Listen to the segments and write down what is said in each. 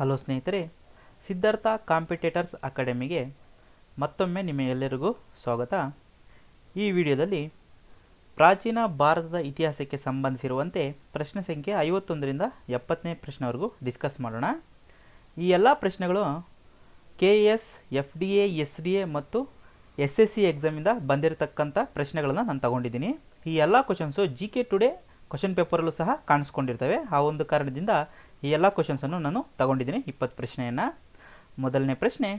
Hello ಸ್ನೇಹಿತರೆ, Siddhartha competitors ಅಕಾಡೆಮಿಗೆ ಮತ್ತೊಮ್ಮೆ ನಿಮಗೆಲ್ಲರಿಗೂ ಸ್ವಾಗತ. ಈ ವಿಡಿಯೋದಲ್ಲಿ ಪ್ರಾಚೀನ ಭಾರತದ ಇತಿಹಾಸಕ್ಕೆ ಸಂಬಂಧಿಸಿರುವಂತೆ ಪ್ರಶ್ನೆ ಸಂಖ್ಯೆ ಐವತ್ತೊಂದರಿಂದ ಎಪ್ಪತ್ತನೇ ಪ್ರಶ್ನೆವರೆಗೂ ಡಿಸ್ಕಸ್ ಮಾಡೋಣ. ಈ ಎಲ್ಲ ಪ್ರಶ್ನೆಗಳು K S F D A S D A ಮತ್ತು ಎಸ್ ಎಸ್ ಸಿ ಎಕ್ಸಾಮಿಂದ ಬಂದಿರತಕ್ಕಂಥ ಪ್ರಶ್ನೆಗಳನ್ನು ನಾನು ತಗೊಂಡಿದ್ದೀನಿ. ಈ ಎಲ್ಲ questions G K today question ಪೇಪರಲ್ಲೂ ಸಹ ಕಾಣಿಸ್ಕೊಂಡಿರ್ತವೆ. ಆ ಒಂದು ಕಾರಣದಿಂದ ಈ ಎಲ್ಲ ಕ್ವಶನ್ಸನ್ನು ನಾನು ತಗೊಂಡಿದ್ದೀನಿ. ಇಪ್ಪತ್ತು ಪ್ರಶ್ನೆಯನ್ನು. ಮೊದಲನೇ ಪ್ರಶ್ನೆ,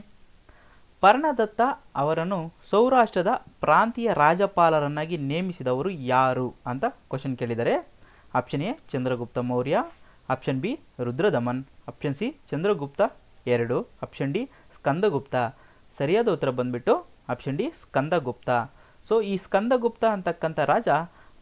ಪರ್ಣದತ್ತ ಅವರನ್ನು ಸೌರಾಷ್ಟ್ರದ ಪ್ರಾಂತೀಯ ರಾಜ್ಯಪಾಲರನ್ನಾಗಿ ನೇಮಿಸಿದವರು ಯಾರು ಅಂತ ಕ್ವಶನ್ ಕೇಳಿದರೆ option A, Chandragupta Maurya option B, Rudradaman option C, Chandragupta ಎರಡು ಆಪ್ಷನ್ ಡಿ, ಸ್ಕಂದಗುಪ್ತ. ಸರಿಯಾದ ಉತ್ತರ ಬಂದ್ಬಿಟ್ಟು ಆಪ್ಷನ್ ಡಿ, ಸ್ಕಂದಗುಪ್ತ. ಸೊ ಈ ಸ್ಕಂದಗುಪ್ತ ಅಂತಕ್ಕಂಥ ರಾಜ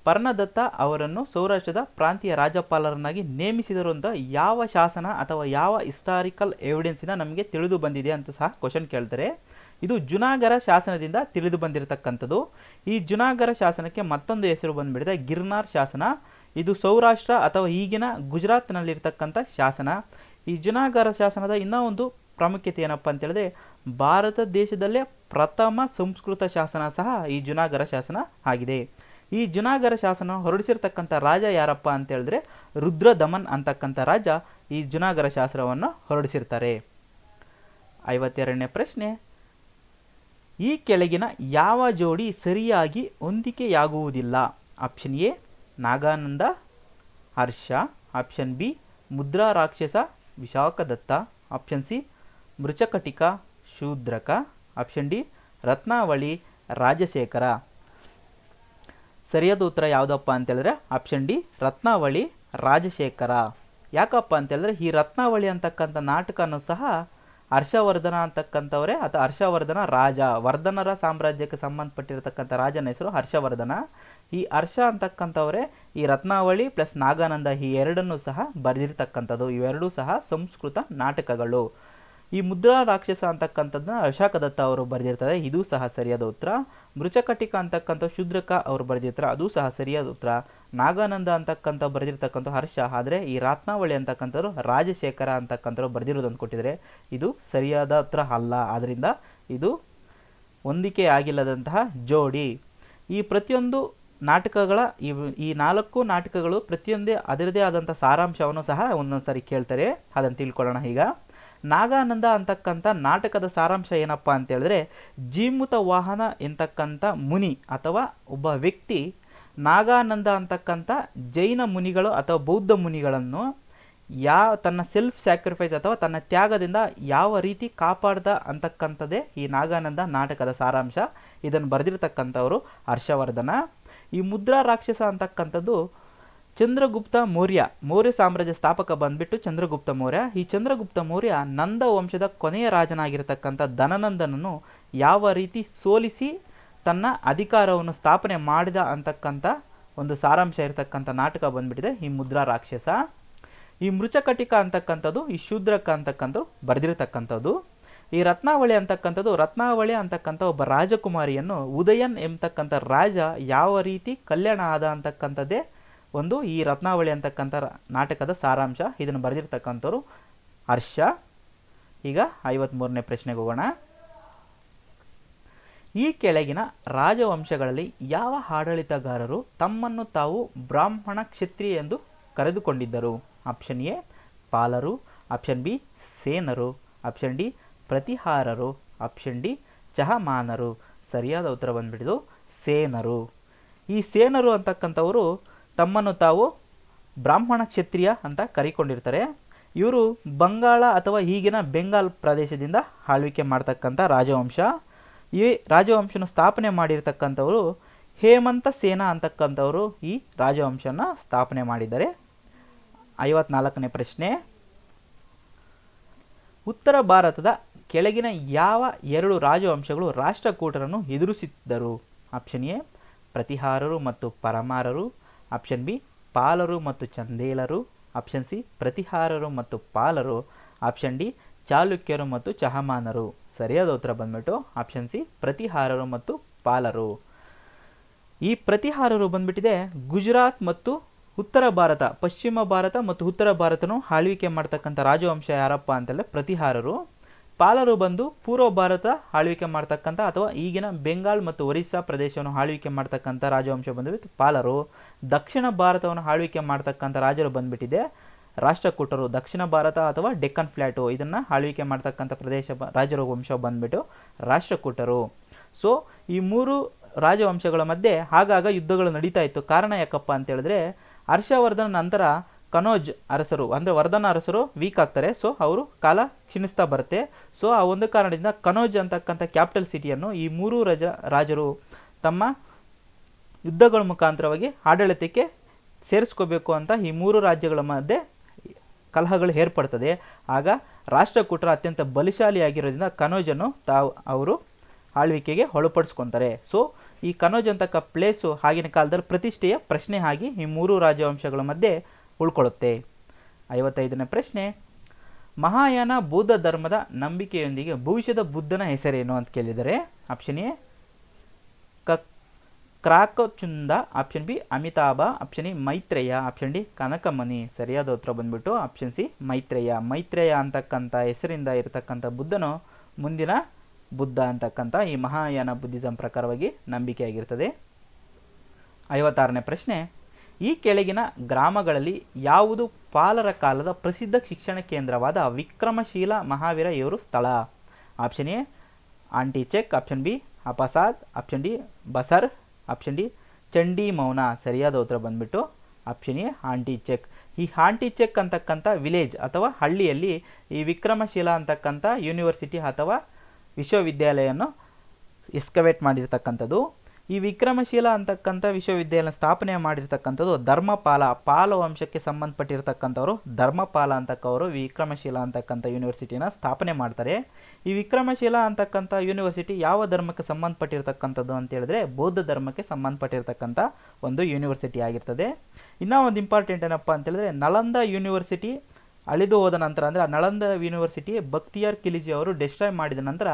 ಪರ್ಣದತ್ತ ಅವರನ್ನು ಸೌರಾಷ್ಟ್ರದ ಪ್ರಾಂತೀಯ ರಾಜ್ಯಪಾಲರನ್ನಾಗಿ ನೇಮಿಸಿದರು ಅಂತ ಯಾವ ಶಾಸನ ಅಥವಾ ಯಾವ ಹಿಸ್ಟಾರಿಕಲ್ ಎವಿಡೆನ್ಸಿನ ನಮಗೆ ತಿಳಿದು ಬಂದಿದೆ ಅಂತ ಸಹ ಕ್ವಶನ್ ಕೇಳ್ತಾರೆ. ಇದು ಜುನಾಗರ ಶಾಸನದಿಂದ ತಿಳಿದು ಬಂದಿರತಕ್ಕಂಥದ್ದು. ಈ ಜುನಾಗರ ಶಾಸನಕ್ಕೆ ಮತ್ತೊಂದು ಹೆಸರು ಬಂದುಬಿಡಿದೆ ಗಿರ್ನಾರ್ ಶಾಸನ. ಇದು ಸೌರಾಷ್ಟ್ರ ಅಥವಾ ಈಗಿನ ಗುಜರಾತ್ನಲ್ಲಿರ್ತಕ್ಕಂಥ ಶಾಸನ. ಈ ಜುನಾಗರ ಶಾಸನದ ಇನ್ನೂ ಒಂದು ಪ್ರಾಮುಖ್ಯತೆ ಏನಪ್ಪ ಅಂತೇಳಿದ್ರೆ ಭಾರತ ದೇಶದಲ್ಲೇ ಪ್ರಥಮ ಸಂಸ್ಕೃತ ಶಾಸನ ಸಹ ಈ ಜುನಾಗರ ಶಾಸನ ಆಗಿದೆ. ಈ ಜುನಾಗರ ಶಾಸನ ಹೊರಡಿಸಿರ್ತಕ್ಕಂಥ ರಾಜ ಯಾರಪ್ಪ ಅಂತ ಹೇಳಿದ್ರೆ ರುದ್ರದಮನ್ ಅಂತಕ್ಕಂಥ ರಾಜ ಈ ಜುನಾಗರ ಶಾಸನವನ್ನು ಹೊರಡಿಸಿರ್ತಾರೆ. ಐವತ್ತೆರಡನೇ ಪ್ರಶ್ನೆ, ಈ ಕೆಳಗಿನ ಯಾವ ಜೋಡಿ ಸರಿಯಾಗಿ ಹೊಂದಿಕೆಯಾಗುವುದಿಲ್ಲ? Option A, Nagananda, Harsha. Option B, Mudrarakshasa, Vishakhadatta. Option C, Mrichchhakatika, Shudraka. Option D, Ratnavali, Rajashekhara. ಸರಿಯಾದ ಉತ್ತರ ಯಾವುದಪ್ಪ ಅಂತೇಳಿದ್ರೆ ಆಪ್ಷನ್ ಡಿ ರತ್ನಾವಳಿ, ರಾಜಶೇಖರ. ಯಾಕಪ್ಪ ಅಂತೇಳಿದ್ರೆ ಈ ರತ್ನಾವಳಿ ಅಂತಕ್ಕಂಥ ನಾಟಕನೂ ಸಹ ಹರ್ಷವರ್ಧನ ಅಂತಕ್ಕಂಥವರೇ ಅಥವಾ ಹರ್ಷವರ್ಧನ ರಾಜ. ವರ್ಧನರ ಸಾಮ್ರಾಜ್ಯಕ್ಕೆ ಸಂಬಂಧಪಟ್ಟಿರತಕ್ಕಂಥ ರಾಜನ ಹೆಸರು ಹರ್ಷವರ್ಧನ. ಈ ಹರ್ಷ ಅಂತಕ್ಕಂಥವರೇ ಈ ರತ್ನಾವಳಿ ಪ್ಲಸ್ ನಾಗಾನಂದ ಈ ಎರಡನ್ನೂ ಸಹ ಬರೆದಿರ್ತಕ್ಕಂಥದ್ದು. ಇವೆರಡೂ ಸಹ ಸಂಸ್ಕೃತ ನಾಟಕಗಳು. ಈ ಮುದ್ರಾ ರಾಕ್ಷಸ ಅಂತಕ್ಕಂಥದ್ದನ್ನ ಅಶಾಕದತ್ತ ಅವರು ಬರೆದಿರ್ತಾರೆ, ಇದು ಸಹ ಸರಿಯಾದ ಉತ್ತರ. ಮೃಚಕಟಿಕ ಅಂತಕ್ಕಂಥ ಶುದ್ರಕ ಅವರು ಬರೆದಿರ್ತಾರೆ, ಅದು ಸಹ ಸರಿಯಾದ ಉತ್ತರ. ನಾಗಾನಂದ ಅಂತಕ್ಕಂಥ ಬರೆದಿರ್ತಕ್ಕಂಥ ಹರ್ಷ, ಆದರೆ ಈ ರತ್ನಾವಳಿ ಅಂತಕ್ಕಂಥವ್ರು ರಾಜಶೇಖರ ಅಂತಕ್ಕಂಥವ್ರು ಬರೆದಿರೋದನ್ನು ಕೊಟ್ಟಿದ್ದಾರೆ ಇದು ಸರಿಯಾದ ಉತ್ತರ ಅಲ್ಲ. ಆದ್ದರಿಂದ ಇದು ಹೊಂದಿಕೆ ಆಗಿಲ್ಲದಂತಹ ಜೋಡಿ. ಈ ಪ್ರತಿಯೊಂದು ನಾಟಕಗಳ, ಈ ಈ ನಾಲ್ಕು ನಾಟಕಗಳು ಪ್ರತಿಯೊಂದೇ ಅದರದೇ ಆದಂಥ ಸಾರಾಂಶವನ್ನು ಸಹ ಒಂದೊಂದು ಸಾರಿ ಕೇಳ್ತಾರೆ. ಅದನ್ನು ತಿಳ್ಕೊಳ್ಳೋಣ ಈಗ. ನಾಗಾನಂದ ಅಂತಕ್ಕಂಥ ನಾಟಕದ ಸಾರಾಂಶ ಏನಪ್ಪ ಅಂತ ಹೇಳಿದ್ರೆ, ಜೀಮುತ ವಾಹನ ಎಂತಕ್ಕಂಥ ಮುನಿ ಅಥವಾ ಒಬ್ಬ ವ್ಯಕ್ತಿ ನಾಗಾನಂದ ಅಂತಕ್ಕಂಥ ಜೈನ ಮುನಿಗಳು ಅಥವಾ ಬೌದ್ಧ ಮುನಿಗಳನ್ನು ಯಾವ ತನ್ನ ಸೆಲ್ಫ್ ಸ್ಯಾಕ್ರಿಫೈಸ್ ಅಥವಾ ತನ್ನ ತ್ಯಾಗದಿಂದ ಯಾವ ರೀತಿ ಕಾಪಾಡ್ದ ಅಂತಕ್ಕಂಥದ್ದೇ ಈ ನಾಗಾನಂದ ನಾಟಕದ ಸಾರಾಂಶ. ಇದನ್ನು ಬರೆದಿರತಕ್ಕಂಥವರು ಹರ್ಷವರ್ಧನ. ಈ ಮುದ್ರಾ ರಾಕ್ಷಸ ಅಂತಕ್ಕಂಥದ್ದು ಚಂದ್ರಗುಪ್ತ ಮೌರ್ಯ ಮೌರ್ಯ ಸಾಮ್ರಾಜ್ಯ ಸ್ಥಾಪಕ ಬಂದ್ಬಿಟ್ಟು ಚಂದ್ರಗುಪ್ತ ಮೌರ್ಯ. ಈ ಚಂದ್ರಗುಪ್ತ ಮೌರ್ಯ ನಂದ ವಂಶದ ಕೊನೆಯ ರಾಜನಾಗಿರ್ತಕ್ಕಂಥ ಧನನಂದನನ್ನು ಯಾವ ರೀತಿ ಸೋಲಿಸಿ ತನ್ನ ಅಧಿಕಾರವನ್ನು ಸ್ಥಾಪನೆ ಮಾಡಿದ ಅಂತಕ್ಕಂಥ ಒಂದು ಸಾರಾಂಶ ಇರತಕ್ಕಂಥ ನಾಟಕ ಬಂದ್ಬಿಟ್ಟಿದೆ, ಈ ಮುದ್ರಾ ರಾಕ್ಷಸ. ಈ ಮೃಚಕಟಿಕ ಅಂತಕ್ಕಂಥದ್ದು, ಈ ಶೂದ್ರಕ ಅಂತಕ್ಕಂಥದ್ದು ಬರೆದಿರತಕ್ಕಂಥದ್ದು. ಈ ರತ್ನಾವಳಿ ಅಂತಕ್ಕಂಥದ್ದು, ರತ್ನಾವಳಿ ಅಂತಕ್ಕಂಥ ಒಬ್ಬ ರಾಜಕುಮಾರಿಯನ್ನು ಉದಯನ್ ಎಂಬತಕ್ಕಂಥ ರಾಜ ಯಾವ ರೀತಿ ಕಲ್ಯಾಣ ಆದ ಅಂತಕ್ಕಂಥದ್ದೇ ಒಂದು ಈ ರತ್ನಾವಳಿ ಅಂತಕ್ಕಂಥ ನಾಟಕದ ಸಾರಾಂಶ. ಇದನ್ನು ಬರೆದಿರ್ತಕ್ಕಂಥವ್ರು ಹರ್ಷ. ಈಗ ಐವತ್ತ್ಮೂರನೇ ಪ್ರಶ್ನೆಗೆ ಹೋಗೋಣ. ಈ ಕೆಳಗಿನ ರಾಜವಂಶಗಳಲ್ಲಿ ಯಾವ ಆಡಳಿತಗಾರರು ತಮ್ಮನ್ನು ತಾವು ಬ್ರಾಹ್ಮಣ ಕ್ಷತ್ರಿಯ ಎಂದು ಕರೆದುಕೊಂಡಿದ್ದರು? ಆಪ್ಷನ್ ಎ, ಪಾಲರು. ಆಪ್ಷನ್ ಬಿ, ಸೇನರು. ಆಪ್ಷನ್ ಡಿ, ಪ್ರತಿಹಾರರು. ಆಪ್ಷನ್ ಡಿ, ಚಹಮಾನರು. ಸರಿಯಾದ ಉತ್ತರ ಬಂದ್ಬಿಟ್ಟಿದ್ದು ಸೇನರು. ಈ ಸೇನರು ಅಂತಕ್ಕಂಥವರು ತಮ್ಮನ್ನು ತಾವು ಬ್ರಾಹ್ಮಣ ಕ್ಷತ್ರಿಯ ಅಂತ ಕರಿಕೊಂಡಿರ್ತಾರೆ. ಇವರು ಬಂಗಾಳ ಅಥವಾ ಈಗಿನ ಬೆಂಗಾಲ್ ಪ್ರದೇಶದಿಂದ ಆಳ್ವಿಕೆ ಮಾಡ್ತಕ್ಕಂಥ ರಾಜವಂಶ. ಈ ರಾಜವಂಶನ ಸ್ಥಾಪನೆ ಮಾಡಿರ್ತಕ್ಕಂಥವರು ಹೇಮಂತ ಸೇನಾ ಅಂತಕ್ಕಂಥವರು ಈ ರಾಜವಂಶನ ಸ್ಥಾಪನೆ ಮಾಡಿದ್ದಾರೆ. ಐವತ್ನಾಲ್ಕನೇ ಪ್ರಶ್ನೆ. ಉತ್ತರ ಭಾರತದ ಕೆಳಗಿನ ಯಾವ ಎರಡು ರಾಜವಂಶಗಳು ರಾಷ್ಟ್ರಕೂಟರನ್ನು ಎದುರಿಸಿದ್ದರು? ಆಪ್ಷನ್ ಎ, ಪ್ರತಿಹಾರರು ಮತ್ತು ಪರಮಾರರು. ಆಪ್ಷನ್ ಬಿ, ಪಾಲರು ಮತ್ತು ಚಂದೇಲರು. ಆಪ್ಷನ್ ಸಿ, ಪ್ರತಿಹಾರರು ಮತ್ತು ಪಾಲರು. ಆಪ್ಷನ್ ಡಿ, ಚಾಲುಕ್ಯರು ಮತ್ತು ಚಹಮಾನರು. ಸರಿಯಾದ ಉತ್ತರ ಬಂದ್ಬಿಟ್ಟು ಆಪ್ಷನ್ ಸಿ, ಪ್ರತಿಹಾರರು ಮತ್ತು ಪಾಲರು. ಈ ಪ್ರತಿಹಾರರು ಬಂದ್ಬಿಟ್ಟಿದೆ ಗುಜರಾತ್ ಮತ್ತು ಉತ್ತರ ಭಾರತ, ಪಶ್ಚಿಮ ಭಾರತ ಮತ್ತು ಉತ್ತರ ಭಾರತನು ಆಳ್ವಿಕೆ ಮಾಡ್ತಕ್ಕಂಥ ರಾಜವಂಶ ಯಾರಪ್ಪ ಅಂತಂದರೆ ಪ್ರತಿಹಾರರು. ಪಾಲರು ಬಂದು ಪೂರ್ವ ಭಾರತ ಆಳ್ವಿಕೆ ಮಾಡ್ತಕ್ಕಂಥ ಅಥವಾ ಈಗಿನ ಬೆಂಗಾಲ್ ಮತ್ತು ಒರಿಸ್ಸಾ ಪ್ರದೇಶವನ್ನು ಆಳ್ವಿಕೆ ಮಾಡ್ತಕ್ಕಂಥ ರಾಜವಂಶ ಬಂದ್ಬಿಟ್ಟು ಪಾಲರು. ದಕ್ಷಿಣ ಭಾರತವನ್ನು ಆಳ್ವಿಕೆ ಮಾಡ್ತಕ್ಕಂಥ ರಾಜರು ಬಂದ್ಬಿಟ್ಟಿದೆ. ರಾಷ್ಟ್ರಕೂಟರು ದಕ್ಷಿಣ ಭಾರತ ಅಥವಾ ಡೆಕ್ಕನ್ ಫ್ಲ್ಯಾಟು ಇದನ್ನು ಆಳ್ವಿಕೆ ಮಾಡ್ತಕ್ಕಂಥ ಪ್ರದೇಶ ರಾಜರ ವಂಶ ಬಂದ್ಬಿಟ್ಟು ರಾಷ್ಟ್ರಕೂಟರು ಸೊ ಈ ಮೂರು ರಾಜವಂಶಗಳ ಮಧ್ಯೆ ಆಗಾಗ ಯುದ್ಧಗಳು ನಡೀತಾ ಇತ್ತು. ಕಾರಣ ಯಾಕಪ್ಪ ಅಂತ ಹೇಳಿದ್ರೆ, ಹರ್ಷವರ್ಧನ ನಂತರ ಕನೋಜ್ ಅರಸರು, ಅಂದರೆ ವರ್ಧನ ಅರಸರು ವೀಕ್ ಆಗ್ತಾರೆ. ಸೊ ಅವರು ಕಾಲ ಕ್ಷೀಣಿಸ್ತಾ ಬರುತ್ತೆ. ಸೊ ಆ ಒಂದು ಕಾರಣದಿಂದ ಕನೋಜ್ ಅಂತಕ್ಕಂಥ ಕ್ಯಾಪಿಟಲ್ ಸಿಟಿಯನ್ನು ಈ ಮೂರು ರಜ, ರಾಜರು ತಮ್ಮ ಯುದ್ಧಗಳ ಮುಖಾಂತರವಾಗಿ ಆಡಳಿತಕ್ಕೆ ಸೇರಿಸ್ಕೋಬೇಕು ಅಂತ ಈ ಮೂರು ರಾಜ್ಯಗಳ ಮಧ್ಯೆ ಕಲಹಗಳು ಏರ್ಪಡ್ತದೆ. ಆಗ ರಾಷ್ಟ್ರಕೂಟರ ಅತ್ಯಂತ ಬಲಿಶಾಲಿಯಾಗಿರೋದ್ರಿಂದ ಕನೋಜನ್ನು ತಾವು ಅವರು ಆಳ್ವಿಕೆಗೆ ಒಳಪಡಿಸ್ಕೊತಾರೆ. ಸೊ ಈ ಕನೋಜ್ ಅಂತಕ್ಕ ಪ್ಲೇಸು ಆಗಿನ ಕಾಲದಲ್ಲಿ ಪ್ರತಿಷ್ಠೆಯ ಪ್ರಶ್ನೆ ಆಗಿ ಈ ಮೂರು ರಾಜವಂಶಗಳ ಮಧ್ಯೆ ಉಳ್ಕೊಳ್ಳುತ್ತೆ. ಐವತ್ತೈದನೇ ಪ್ರಶ್ನೆ, ಮಹಾಯಾನ ಬೌದ್ಧ ಧರ್ಮದ ನಂಬಿಕೆಯೊಂದಿಗೆ ಭವಿಷ್ಯದ ಬುದ್ಧನ ಹೆಸರೇನು ಅಂತ ಕೇಳಿದರೆ ಆಪ್ಷನ್ ಎ ಕ Krakuchanda option B, Amitabha, option E Maitreya, option D, Kanakamuni. ಸರಿಯಾದ ಉತ್ತರ ಬಂದ್ಬಿಟ್ಟು ಆಪ್ಷನ್ ಸಿ, ಮೈತ್ರೇಯ. ಮೈತ್ರೇಯ ಅಂತಕ್ಕಂಥ ಹೆಸರಿಂದ ಇರತಕ್ಕಂಥ ಬುದ್ಧನು ಮುಂದಿನ ಬುದ್ಧ ಅಂತಕ್ಕಂಥ ಈ ಮಹಾಯಾನ ಬುದ್ಧಿಸಂ ಪ್ರಕಾರವಾಗಿ ನಂಬಿಕೆಯಾಗಿರ್ತದೆ. ಐವತ್ತಾರನೇ ಪ್ರಶ್ನೆ. ಈ ಕೆಳಗಿನ ಗ್ರಾಮಗಳಲ್ಲಿ ಯಾವುದು ಪಾಲರ ಕಾಲದ ಪ್ರಸಿದ್ಧ ಶಿಕ್ಷಣ ಕೇಂದ್ರವಾದ ವಿಕ್ರಮಶೀಲ ಮಹಾವೀರ ಇವರು ಸ್ಥಳ? Option A, Antichak, option B, Apsad, option D, Basarh option D Chandimau ಸರಿಯಾದ ಉತ್ತರ ಬಂದ್ಬಿಟ್ಟು ಆಪ್ಷನ್ ಎ ಆಂಟಿ ಚೆಕ್ ಈ ಹಾಂಟಿ ಚೆಕ್ ಅಂತಕ್ಕಂಥ ವಿಲೇಜ್ ಅಥವಾ ಹಳ್ಳಿಯಲ್ಲಿ ಈ ವಿಕ್ರಮಶೀಲ ಅಂತಕ್ಕಂಥ ಯೂನಿವರ್ಸಿಟಿ ಅಥವಾ ವಿಶ್ವವಿದ್ಯಾಲಯವನ್ನು ಎಸ್ಕವೇಟ್ ಮಾಡಿರ್ತಕ್ಕಂಥದ್ದು. ಈ ವಿಕ್ರಮಶೀಲ ಅಂತಕ್ಕಂಥ ವಿಶ್ವವಿದ್ಯಾಲಯ ಸ್ಥಾಪನೆ ಮಾಡಿರ್ತಕ್ಕಂಥದ್ದು ಧರ್ಮಪಾಲ, ಪಾಲ ವಂಶಕ್ಕೆ ಸಂಬಂಧಪಟ್ಟಿರ್ತಕ್ಕಂಥವರು ಧರ್ಮಪಾಲ ಅಂತಕ್ಕವರು, ವಿಕ್ರಮಶೀಲ ಅಂತಕ್ಕಂಥ ಯೂನಿವರ್ಸಿಟಿನ ಸ್ಥಾಪನೆ ಮಾಡ್ತಾರೆ. ಈ ವಿಕ್ರಮಶೀಲ ಅಂತಕ್ಕಂಥ ಯೂನಿವರ್ಸಿಟಿ ಯಾವ ಧರ್ಮಕ್ಕೆ ಸಂಬಂಧಪಟ್ಟಿರ್ತಕ್ಕಂಥದ್ದು ಅಂತ ಹೇಳಿದ್ರೆ ಬೌದ್ಧ ಧರ್ಮಕ್ಕೆ ಸಂಬಂಧಪಟ್ಟಿರ್ತಕ್ಕಂಥ ಒಂದು ಯೂನಿವರ್ಸಿಟಿ ಆಗಿರ್ತದೆ. ಇನ್ನೂ ಒಂದು ಇಂಪಾರ್ಟೆಂಟ್ ಏನಪ್ಪ ಅಂತ ಹೇಳಿದ್ರೆ ನಳಂದ ಯೂನಿವರ್ಸಿಟಿ ಅಳಿದು ಹೋದ ನಂತರ ಅಂದರೆ ಆ ನಳಂದ ಯೂನಿವರ್ಸಿಟಿ ಭಕ್ತಿಯಾರ್ ಕಿಲಿಜಿ ಅವರು ಡಿಸ್ಟ್ರಾಯ್ ಮಾಡಿದ ನಂತರ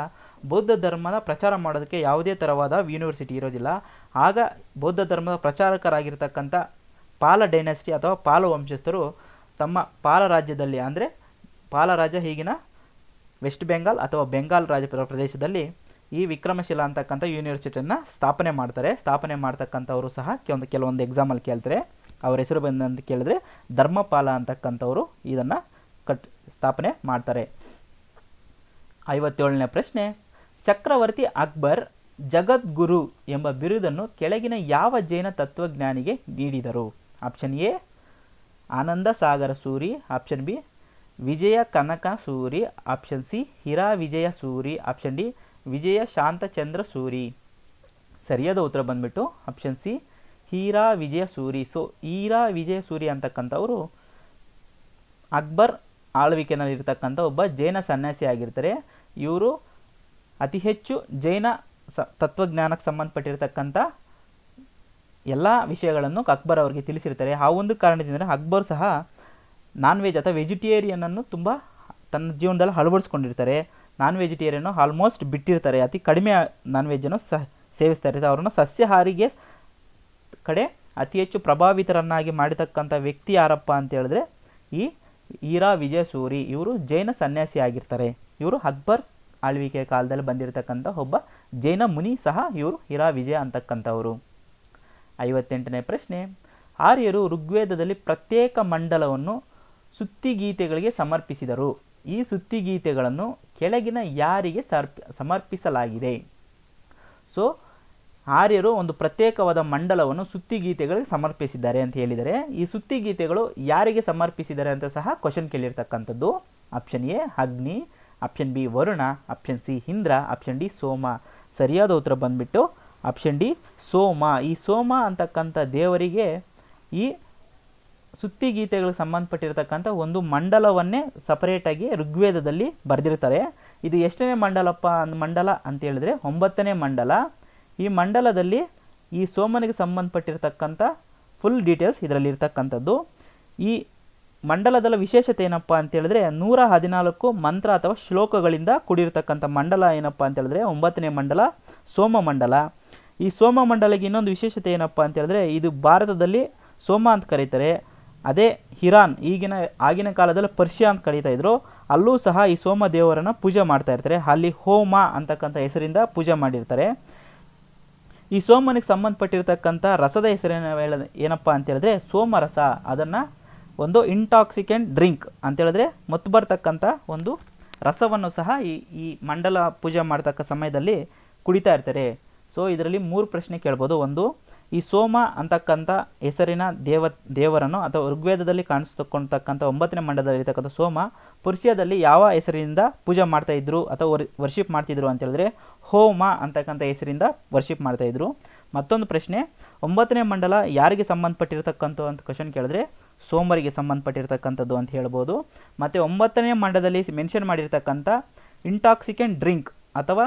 ಬೌದ್ಧ ಧರ್ಮದ ಪ್ರಚಾರ ಮಾಡೋದಕ್ಕೆ ಯಾವುದೇ ಥರವಾದ ಯೂನಿವರ್ಸಿಟಿ ಇರೋದಿಲ್ಲ. ಆಗ ಬೌದ್ಧ ಧರ್ಮದ ಪ್ರಚಾರಕರಾಗಿರ್ತಕ್ಕಂಥ ಪಾಲ ಡೈನಸ್ಟಿ ಅಥವಾ ಪಾಲ ವಂಶಸ್ಥರು ತಮ್ಮ ಪಾಲ ರಾಜ್ಯದಲ್ಲಿ ಅಂದರೆ ಪಾಲ ರಾಜ ಈಗಿನ ವೆಸ್ಟ್ ಬೆಂಗಾಲ್ ಅಥವಾ ಬೆಂಗಾಲ್ ಪ್ರ- ಪ್ರದೇಶದಲ್ಲಿ ಈ ವಿಕ್ರಮಶಿಲ ಅಂತಕ್ಕಂಥ ಯೂನಿವರ್ಸಿಟಿಯನ್ನು ಸ್ಥಾಪನೆ ಮಾಡ್ತಾರೆ. ಸ್ಥಾಪನೆ ಮಾಡ್ತಕ್ಕಂಥವರು ಸಹ ಕೆಲವೊಂದು ಕೆಲವೊಂದು ಎಕ್ಸಾಮಲ್ಲಿ ಕೇಳ್ತಾರೆ. ಅವ್ರ ಹೆಸರು ಬಂದಂತ ಕೇಳಿದ್ರೆ ಧರ್ಮಪಾಲ ಅಂತಕ್ಕಂಥವರು ಇದನ್ನು ಕಟ್ ಸ್ಥಾಪನೆ ಮಾಡ್ತಾರೆ. ಐವತ್ತೇಳನೇ ಪ್ರಶ್ನೆ ಚಕ್ರವರ್ತಿ ಅಕ್ಬರ್ ಜಗದ್ಗುರು ಎಂಬ ಬಿರುದನ್ನು ಕೆಳಗಿನ ಯಾವ ಜೈನ ತತ್ವಜ್ಞಾನಿಗೆ ನೀಡಿದರು? Option A Ananda Sagara Suri. Option B Vijaya Kanaka Suri. Option C Hira Vijaya Suri. Option D Vijaya Shantachandra Suri. ಸರಿಯಾದ ಉತ್ತರ ಬಂದ್ಬಿಟ್ಟು option C Hira Vijaya Suri. So Hira Vijaya Suri ಅಂತಕ್ಕಂಥವರು Akbar ಆಳ್ವಿಕೆನಲ್ಲಿರ್ತಕ್ಕಂಥ ಒಬ್ಬ ಜೈನ ಸನ್ಯಾಸಿ ಆಗಿರ್ತಾರೆ. ಇವರು ಅತಿ ಹೆಚ್ಚು ಜೈನ ಸ, ತತ್ವಜ್ಞಾನಕ್ಕೆ ಸಂಬಂಧಪಟ್ಟಿರತಕ್ಕಂಥ ಎಲ್ಲ ವಿಷಯಗಳನ್ನು ಅಕ್ಬರ್ ಅವರಿಗೆ ತಿಳಿಸಿರ್ತಾರೆ. ಆ ಒಂದು ಕಾರಣದಿಂದ ಅಕ್ಬರ್ ಸಹ ನಾನ್ ವೆಜ್ ಅಥವಾ ವೆಜಿಟೇರಿಯನನ್ನು ತುಂಬ ತನ್ನ ಜೀವನದಲ್ಲಿ ಅಳವಡಿಸ್ಕೊಂಡಿರ್ತಾರೆ. ನಾನ್ ವೆಜಿಟೇರಿಯನ್ನು ಆಲ್ಮೋಸ್ಟ್ ಬಿಟ್ಟಿರ್ತಾರೆ. ಅತಿ ಕಡಿಮೆ ನಾನ್ ವೆಜ್ಜನ್ನು ಸಹ ಸೇವಿಸ್ತಾ ಇರ್ತಾರೆ ಅವರನ್ನು ಸಸ್ಯಹಾರಿಗೆ ಕಡೆ ಅತಿ ಹೆಚ್ಚು ಪ್ರಭಾವಿತರನ್ನಾಗಿ ಮಾಡಿರ್ತಕ್ಕಂಥ ವ್ಯಕ್ತಿ ಯಾರಪ್ಪ ಅಂತ ಹೇಳಿದ್ರೆ ಈ ಈರಾ ವಿಜಯ ಸೂರಿ ಇವರು ಜೈನ ಸನ್ಯಾಸಿ ಆಗಿರ್ತಾರೆ ಇವರು ಅಕ್ಬರ್ ಆಳ್ವಿಕೆ ಕಾಲದಲ್ಲಿ ಬಂದಿರತಕ್ಕಂಥ ಒಬ್ಬ ಜೈನ ಮುನಿ ಸಹ ಇವರು ಹಿರಾ ವಿಜಯ ಅಂತಕ್ಕಂಥವರು. ಐವತ್ತೆಂಟನೇ ಪ್ರಶ್ನೆ, ಆರ್ಯರು ಋಗ್ವೇದದಲ್ಲಿ ಪ್ರತ್ಯೇಕ ಮಂಡಲವನ್ನು ಸುತ್ತಿಗೀತೆಗಳಿಗೆ ಸಮರ್ಪಿಸಿದರು. ಈ ಸುತ್ತಿಗೀತೆಗಳನ್ನು ಕೆಳಗಿನ ಯಾರಿಗೆ ಸರ್ಪ, ಸಮರ್ಪಿಸಲಾಗಿದೆ? ಸೊ, ಆರ್ಯರು ಒಂದು ಪ್ರತ್ಯೇಕವಾದ ಮಂಡಲವನ್ನು ಸುತ್ತಿಗೀತೆಗಳಿಗೆ ಸಮರ್ಪಿಸಿದ್ದಾರೆ ಅಂತ ಹೇಳಿದರೆ, ಈ ಸುತ್ತಿಗೀತೆಗಳು ಯಾರಿಗೆ ಸಮರ್ಪಿಸಿದ್ದಾರೆ ಅಂತ ಸಹ question ಕೇಳಿರ್ತಕ್ಕಂಥದ್ದು. Option A Agni. Option B Varuna, option C Indra, option D Soma. ಸರಿಯಾದ ಉತ್ತರ ಬಂದ್ಬಿಟ್ಟು ಆಪ್ಷನ್ ಡಿ ಸೋಮ. ಈ ಸೋಮ ಅಂತಕ್ಕಂಥ ದೇವರಿಗೆ ಈ ಸುತ್ತಿಗೀತೆಗಳಿಗೆ ಸಂಬಂಧಪಟ್ಟಿರತಕ್ಕಂಥ ಒಂದು ಮಂಡಲವನ್ನೇ ಸಪರೇಟಾಗಿ ಋಗ್ವೇದದಲ್ಲಿ ಬರೆದಿರ್ತಾರೆ. ಇದು ಎಷ್ಟನೇ ಮಂಡಲಪ್ಪ ಮಂಡಲ ಅಂತ ಹೇಳಿದ್ರೆ ಒಂಬತ್ತನೇ ಮಂಡಲ. ಈ ಮಂಡಲದಲ್ಲಿ ಈ ಸೋಮನಿಗೆ ಸಂಬಂಧಪಟ್ಟಿರ್ತಕ್ಕಂಥ ಫುಲ್ ಡೀಟೇಲ್ಸ್ ಇದರಲ್ಲಿ ಇರ್ತಕ್ಕಂಥದ್ದು ಈ ಮಂಡಲದ ವಿಶೇಷತೆ ಏನಪ್ಪ ಅಂತ ಹೇಳಿದ್ರೆ ನೂರ ಹದಿನಾಲ್ಕು ಮಂತ್ರ ಅಥವಾ ಶ್ಲೋಕಗಳಿಂದ ಕೂಡಿರತಕ್ಕಂಥ ಮಂಡಲ ಏನಪ್ಪ ಅಂತ ಹೇಳಿದ್ರೆ ಒಂಬತ್ತನೇ ಮಂಡಲ, ಸೋಮ ಮಂಡಲ. ಈ ಸೋಮ ಮಂಡಲಕ್ಕೆ ಇನ್ನೊಂದು ವಿಶೇಷತೆ ಏನಪ್ಪ ಅಂತ ಹೇಳಿದ್ರೆ ಇದು ಭಾರತದಲ್ಲಿ ಸೋಮ ಅಂತ ಕರೀತಾರೆ. ಅದೇ ಹಿರಾನ್, ಈಗಿನ ಆಗಿನ ಕಾಲದಲ್ಲಿ ಪರ್ಷಿಯಾ ಅಂತ ಕರೀತಾ ಇದ್ರು. ಅಲ್ಲೂ ಸಹ ಈ ಸೋಮ ದೇವರನ್ನು ಪೂಜೆ ಮಾಡ್ತಾ ಇರ್ತಾರೆ. ಅಲ್ಲಿ ಹೋಮ ಅಂತಕ್ಕಂಥ ಹೆಸರಿಂದ ಪೂಜೆ ಮಾಡಿರ್ತಾರೆ. ಈ ಸೋಮನಿಗೆ ಸಂಬಂಧಪಟ್ಟಿರ್ತಕ್ಕಂಥ ರಸದ ಹೆಸರೇನು ಏನಪ್ಪ ಅಂತ ಹೇಳಿದ್ರೆ ಸೋಮರಸ, ಅದನ್ನು ಒಂದು ಇಂಟಾಕ್ಸಿಕೆಂಟ್ ಡ್ರಿಂಕ್ ಅಂತ ಹೇಳಿದ್ರೆ ಮತ್ತು ಬರ್ತಕ್ಕಂಥ ಒಂದು ರಸವನ್ನು ಸಹ ಈ ಈ ಮಂಡಲ ಪೂಜೆ ಮಾಡ್ತಕ್ಕ ಸಮಯದಲ್ಲಿ ಕುಡಿತಾ ಇರ್ತಾರೆ. ಸೊ ಇದರಲ್ಲಿ ಮೂರು ಪ್ರಶ್ನೆ ಕೇಳ್ಬೋದು. ಒಂದು, ಈ ಸೋಮ ಅಂತಕ್ಕಂಥ ಹೆಸರಿನ ದೇವ, ದೇವರನ್ನು ಅಥವಾ ಋಗ್ವೇದದಲ್ಲಿ ಕಾಣಿಸ್ತಕ್ಕಂತಕ್ಕಂಥ ಒಂಬತ್ತನೇ ಮಂಡಲದಲ್ಲಿ ಇರ್ತಕ್ಕಂಥ ಸೋಮ ಪುರುಷದಲ್ಲಿ ಯಾವ ಹೆಸರಿನಿಂದ ಪೂಜೆ ಮಾಡ್ತಾಯಿದ್ರು ಅಥವಾ ವರ್ ವರ್ಷಿಪ್ ಮಾಡ್ತಿದ್ರು ಅಂತ ಹೇಳಿದ್ರೆ ಹೋಮ ಅಂತಕ್ಕಂಥ ಹೆಸರಿಂದ ವರ್ಷಿಪ್ ಮಾಡ್ತಾಯಿದ್ರು ಮತ್ತೊಂದು ಪ್ರಶ್ನೆ, ಒಂಬತ್ತನೇ ಮಂಡಲ ಯಾರಿಗೆ ಸಂಬಂಧಪಟ್ಟಿರತಕ್ಕಂಥ ಅಂತ ಕ್ವಶನ್ ಕೇಳಿದ್ರೆ ಸೋಮರಿಗೆ ಸಂಬಂಧಪಟ್ಟಿರ್ತಕ್ಕಂಥದ್ದು ಅಂತ ಹೇಳ್ಬೋದು. ಮತ್ತು ಒಂಬತ್ತನೇ ಮಂಡದಲ್ಲಿ ಮೆನ್ಷನ್ ಮಾಡಿರ್ತಕ್ಕಂಥ ಇಂಟಾಕ್ಸಿಕೆಂಟ್ ಡ್ರಿಂಕ್ ಅಥವಾ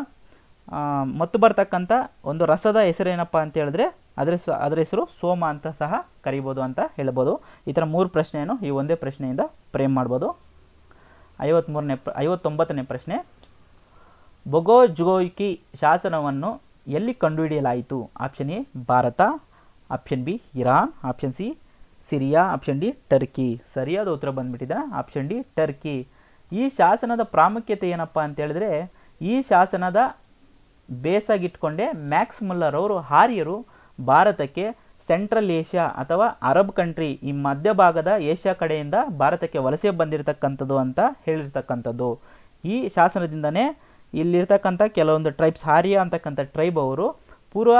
ಮತ್ತು ಬರ್ತಕ್ಕಂಥ ಒಂದು ರಸದ ಹೆಸರೇನಪ್ಪ ಅಂತ ಹೇಳಿದ್ರೆ ಅದರ ಅದರ ಹೆಸರು ಸೋಮ ಅಂತ ಸಹ ಕರಿಬೋದು ಅಂತ ಹೇಳ್ಬೋದು. ಈ ಥರ ಮೂರು ಪ್ರಶ್ನೆಯನ್ನು ಈ ಒಂದೇ ಪ್ರಶ್ನೆಯಿಂದ ಪ್ರೇಮ್ ಮಾಡ್ಬೋದು. ಐವತ್ತ್ಮೂರನೇ ಪ್ರ, ಐವತ್ತೊಂಬತ್ತನೇ ಪ್ರಶ್ನೆ. ಬೊಗೋಜುಗೋಯ್ಕಿ ಶಾಸನವನ್ನು ಎಲ್ಲಿ ಕಂಡುಹಿಡಿಯಲಾಯಿತು? Option A, Bharat. Option B, Iran. Option C Syria, option D, Turkey. ಸರಿಯಾದ ಉತ್ತರ ಬಂದ್ಬಿಟ್ಟಿದೆ. Option D, Turkey. ಈ ಶಾಸನದ ಪ್ರಾಮುಖ್ಯತೆ ಏನಪ್ಪ ಅಂತ ಹೇಳಿದ್ರೆ, ಈ ಶಾಸನದ ಬೇಸಾಗಿಟ್ಕೊಂಡೆ ಮ್ಯಾಕ್ಸ್ ಮುಲ್ಲರ್ ಅವರು, ಹಾರಿಯರು ಭಾರತಕ್ಕೆ ಸೆಂಟ್ರಲ್ ಏಷ್ಯಾ ಅಥವಾ ಅರಬ್ ಕಂಟ್ರಿ ಈ ಮಧ್ಯಭಾಗದ ಏಷ್ಯಾ ಕಡೆಯಿಂದ ಭಾರತಕ್ಕೆ ವಲಸೆ ಬಂದಿರತಕ್ಕಂಥದ್ದು ಅಂತ ಹೇಳಿರ್ತಕ್ಕಂಥದ್ದು. ಈ ಶಾಸನದಿಂದನೇ ಇಲ್ಲಿರ್ತಕ್ಕಂಥ ಕೆಲವೊಂದು ಟ್ರೈಬ್ಸ್ ಹಾರಿಯಾ ಅಂತಕ್ಕಂಥ ಟ್ರೈಬ್ ಅವರು ಪೂರ್ವ